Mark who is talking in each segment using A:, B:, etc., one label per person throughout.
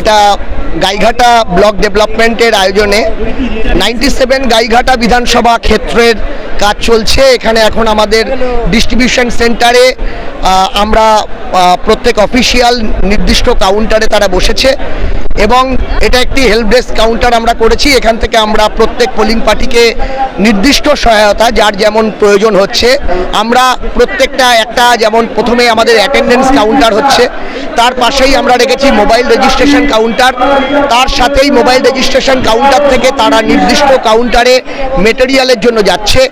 A: এটা গাইঘাটা ব্লক ডেভেলপমেন্টের আয়োজনে। নাইনটি সেভেন গাইঘাটা বিধানসভা ক্ষেত্রের কাজ চলছে। এখানে এখন আমাদের ডিস্ট্রিবিউশন সেন্টারে আমরা প্রত্যেক অফিসিয়াল নির্দিষ্ট কাউন্টারে তারা বসেছে। এবং এটা একটি হেল্প ডেস্ক কাউন্টার আমরা করেছি। এখান থেকে আমরা প্রত্যেক পোলিং পার্টিকে নির্দিষ্ট সহায়তা, যার যেমন প্রয়োজন হচ্ছে। আমরা প্রত্যেকটা একটা যেমন প্রথমে আমাদের অ্যাটেন্ডেন্স কাউন্টার হচ্ছে। তার পাশেই আমরা রেখেছি মোবাইল রেজিস্ট্রেশন কাউন্টার। তার সাথেই মোবাইল রেজিস্ট্রেশন কাউন্টার থেকে তারা নির্দিষ্ট কাউন্টারে মেটেরিয়ালের জন্য যাচ্ছে।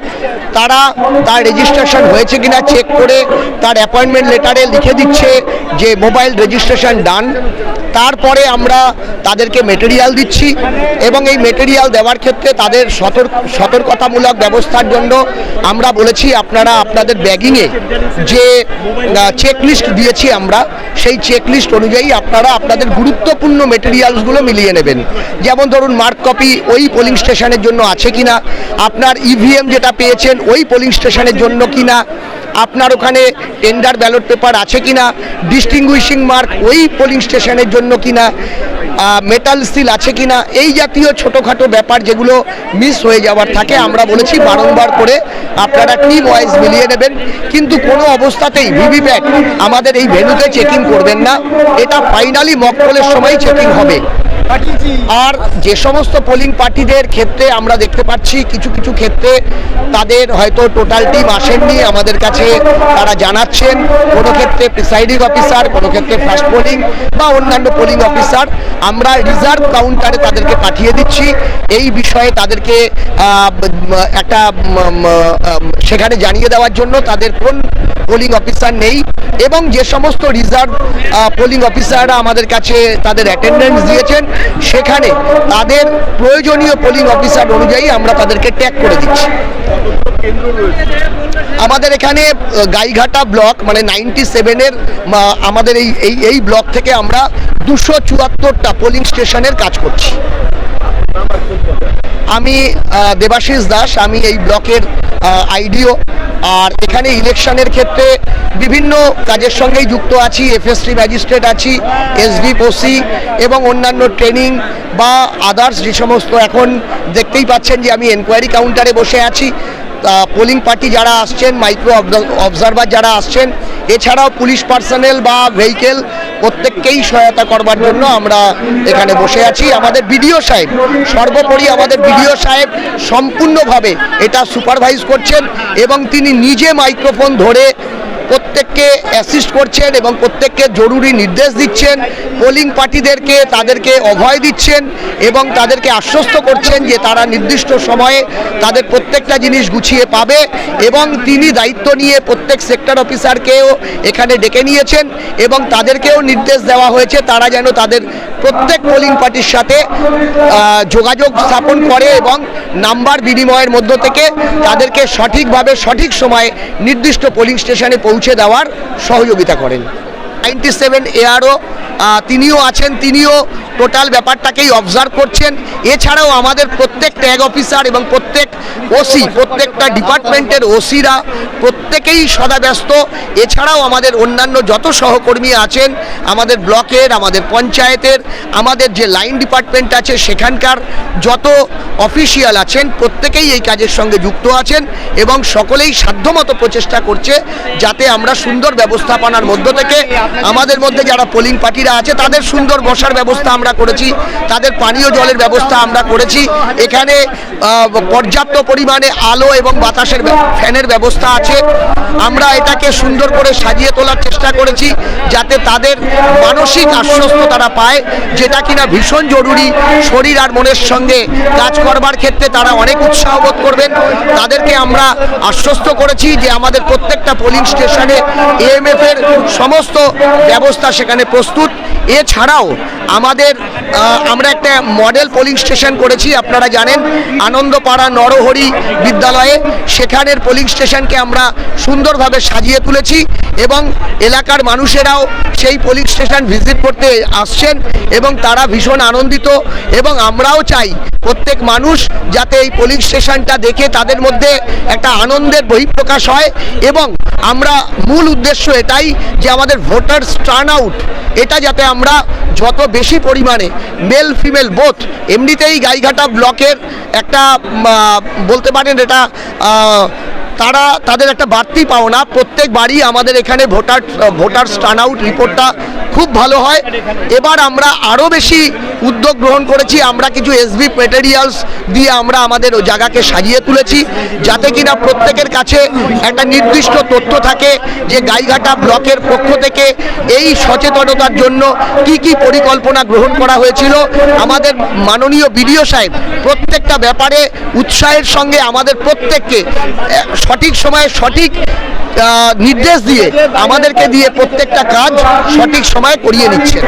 A: তারা তার রেজিস্ট্রেশন হয়েছে কিনা চেক করে তার অ্যাপয়েন্টমেন্ট লেটারে লিখে দিচ্ছে যে মোবাইল রেজিস্ট্রেশন ডান। তারপরে আমরা তাদেরকে মেটেরিয়াল দিচ্ছি এবং এই মেটেরিয়াল দেওয়ার ক্ষেত্রে তাদের সতর্ক, সতর্কতামূলক ব্যবস্থার জন্য আমরা বলেছি আপনারা আপনাদের ব্যাগিংয়ে যে চেক লিস্ট দিয়েছি আমরা, সেই চেক লিস্ট অনুযায়ী আপনারা আপনাদের গুরুত্বপূর্ণ মেটেরিয়ালসগুলো মিলিয়ে নেবেন। যেমন ধরুন মার্ক কপি ওই পোলিং স্টেশনের জন্য আছে কিনা, আপনার ইভিএম যেটা পেয়েছেন ওই পোলিং স্টেশনের জন্য কিনা, আপনার ওখানে টেন্ডার ব্যালট পেপার আছে কিনা ডিস্টিংগুইশিং মার্ক ওই পোলিং স্টেশনের জন্য কিনা মেটাল স্টিল আছে কিনা, এই জাতীয় ছোটোখাটো ব্যাপার যেগুলো মিস হয়ে যাওয়ার থাকে, আমরা বলেছি বারংবার করে আপনারা টিম ওয়াইজ মিলিয়ে নেবেন। কিন্তু কোনো অবস্থাতেই ভিভিপ্যাট আমাদের এই ভেনুতে চেকিং করবেন না। এটা ফাইনালি মকপলের সময় চেকিং হবে। আর যে সমস্ত পোলিং পার্টিদের ক্ষেত্রে আমরা দেখতে পাচ্ছি, কিছু কিছু ক্ষেত্রে তাদের হয়তো টোটাল টিম আসেননি, আমাদের কাছে তারা জানাচ্ছেন। কোনো ক্ষেত্রে প্রিসাইডিং অফিসার কোনো ক্ষেত্রে ফার্স্ট পোলিং বা অন্যান্য পোলিং অফিসার আমরা রিজার্ভ কাউন্টারে তাদেরকে পাঠিয়ে দিচ্ছি। এই বিষয়ে তাদেরকে একটা সেখানে জানিয়ে দেওয়ার জন্য তাদের কোন পোলিং অফিসার নেই এবং যে সমস্ত রিজার্ভ পোলিং অফিসাররা আমাদের কাছে তাদের অ্যাটেন্ডেন্স দিয়েছেন, সেখানে তাদের প্রয়োজনীয় পোলিং অফিসার অনুযায়ী আমরা তাদেরকে ট্যাগ করে দিচ্ছি। আমাদের এখানে গাইঘাটা ব্লক মানে নাইনটি সেভেনের আমাদের এই এই ব্লক থেকে আমরা দুশো চুয়াত্তরটা পোলিং স্টেশনের কাজ করছি। আমি দেবাশিস দাস, আমি এই ব্লকের আইডিও। আর এখানে ইলেকশনের ক্ষেত্রে বিভিন্ন কাজের সঙ্গেই যুক্ত আছি এফএসটি ম্যাজিস্ট্রেট আছি এসডি ওসি এবং অন্যান্য ট্রেনিং বা আদার্স যে সমস্ত এখন দেখতেই পাচ্ছেন যে আমি এনকোয়ারি কাউন্টারে বসে আছি। পোলিং পার্টি যারা আসছেন মাইক্রো অবজারভার যারা আসছেন, এছাড়াও পুলিশ পার্সোনেল বা ভেহিকেল প্রত্যেককেই সহায়তা করবার জন্য আমরা এখানে বসে আছি। আমাদের বিডিও সাহেব, সর্বোপরি আমাদের বিডিও সাহেব সম্পূর্ণভাবে এটা সুপারভাইজ করছেন এবং তিনি নিজে মাইক্রোফোন ধরে প্রত্যেককে অ্যাসিস্ট করছেন এবং প্রত্যেককে জরুরি নির্দেশ দিচ্ছেন। পোলিং পার্টিদেরকে তাদেরকে অভয় দিচ্ছেন এবং তাদেরকে আশ্বস্ত করছেন যে তারা নির্দিষ্ট সময়ে তাদের প্রত্যেকটা জিনিস গুছিয়ে পাবে এবং তিনি দায়িত্ব নিয়ে প্রত্যেক সেক্টর অফিসারকেও এখানে ডেকে নিয়েছেন এবং তাদেরকেও নির্দেশ দেওয়া হয়েছে তারা যেন তাদের প্রত্যেক পোলিং পার্টির সাথে যোগাযোগ স্থাপন করে এবং নাম্বার বিনিময়ের মধ্য থেকে তাদেরকে সঠিকভাবে সঠিক সময়ে নির্দিষ্ট পোলিং স্টেশনে পৌঁছে দেওয়ার সহযোগিতা করেন। নাইনটি সেভেন এআরও তিনিও আছেন তিনিও টোটাল ব্যাপারটাকেই অবজার্ভ করছেন। এছাড়াও আমাদের প্রত্যেক ট্যাগ অফিসার এবং প্রত্যেক ওসি প্রত্যেকটা ডিপার্টমেন্টের ওসিরা প্রত্যেকেই সদা ব্যস্ত। এছাড়াও আমাদের অন্যান্য যত সহকর্মী আছেন, আমাদের ব্লকের, আমাদের পঞ্চায়েতের, আমাদের যে লাইন ডিপার্টমেন্ট আছে সেখানকার যত অফিসিয়াল আছেন, প্রত্যেকেই এই কাজের সঙ্গে যুক্ত আছেন এবং সকলেই সাধ্যমতো প্রচেষ্টা করছে যাতে আমরা সুন্দর ব্যবস্থাপনার মধ্য থেকে আমাদের মধ্যে যারা পোলিং পার্টিরা আছে, তাদের সুন্দর বসার ব্যবস্থা আমরা করেছি, তাদের পানীয় জলের ব্যবস্থা আমরা করেছি। এখানে পর্যাপ্ত পরিমাণে আলো এবং বাতাসের ফ্যানের ব্যবস্থা আছে। আমরা এটাকে সুন্দর করে সাজিয়ে তোলার চেষ্টা করেছি, যাতে তাদের মানসিক আশ্বস্ত তারা পায়, যেটা কিনা ভীষণ জরুরি শরীর আর মনের সঙ্গে কাজ করবার ক্ষেত্রে তারা অনেক উৎসাহ বোধ করবেন। তাদেরকে আমরা আশ্বস্ত করেছি যে আমাদের প্রত্যেকটা পোলিং স্টেশনে এএমএফ এর সমস্ত ব্যবস্থা সেখানে প্রস্তুত। এছাড়াও আমাদের আমরা একটা মডেল পোলিং স্টেশন করেছি, আপনারা জানেন, আনন্দপাড়া নরহরি বিদ্যালয়ে। সেখানের পোলিং স্টেশনকে আমরা সুন্দরভাবে সাজিয়ে তুলেছি এবং এলাকার মানুষেরাও সেই পোলিং স্টেশন ভিজিট করতে আসছেন এবং তারা ভীষণ আনন্দিত এবং আমরাও চাই প্রত্যেক মানুষ যাতে এই পোলিং স্টেশনটা দেখে তাদের মধ্যে একটা আনন্দের বহিঃপ্রকাশ হয় এবং আমরা মূল উদ্দেশ্য এটাই যে আমাদের ভোটার্স টার্ন আউট এটা যাতে আমরা যত বেশি পরিমাণে মেল ফিমেল বোথ এমনিতেই গাইঘাটা ব্লকের একটা বলতে পারেন এটা তারা তাদের একটা বাড়তি পাওনা। প্রত্যেক বাড়ি আমাদের এখানে ভোটার ভোটার টার্ন আউট রিপোর্টটা খুব ভালো হয়। এবার আমরা আরও বেশি উদ্যোগ গ্রহণ করেছি। আমরা কিছু এসবি মেটেরিয়ালস দিয়ে আমরা আমাদের ওই জায়গাকে সাজিয়ে তুলেছি। যাতে কিনা প্রত্যেকের কাছে একটা নির্দিষ্ট তথ্য থাকে যে গাইঘাটা ব্লকের পক্ষ থেকে এই সচেতনতার জন্য কি কি পরিকল্পনা গ্রহণ করা হয়েছিল। আমাদের মাননীয় বিডিও সাহেব প্রত্যেকটা ব্যাপারে উৎসাহের সঙ্গে আমাদের প্রত্যেককে সঠিক সময়ে সঠিক নির্দেশ দিয়ে আমাদেরকে দিয়ে প্রত্যেকটা কাজ সঠিক সময়ে করিয়ে নিচ্ছেন।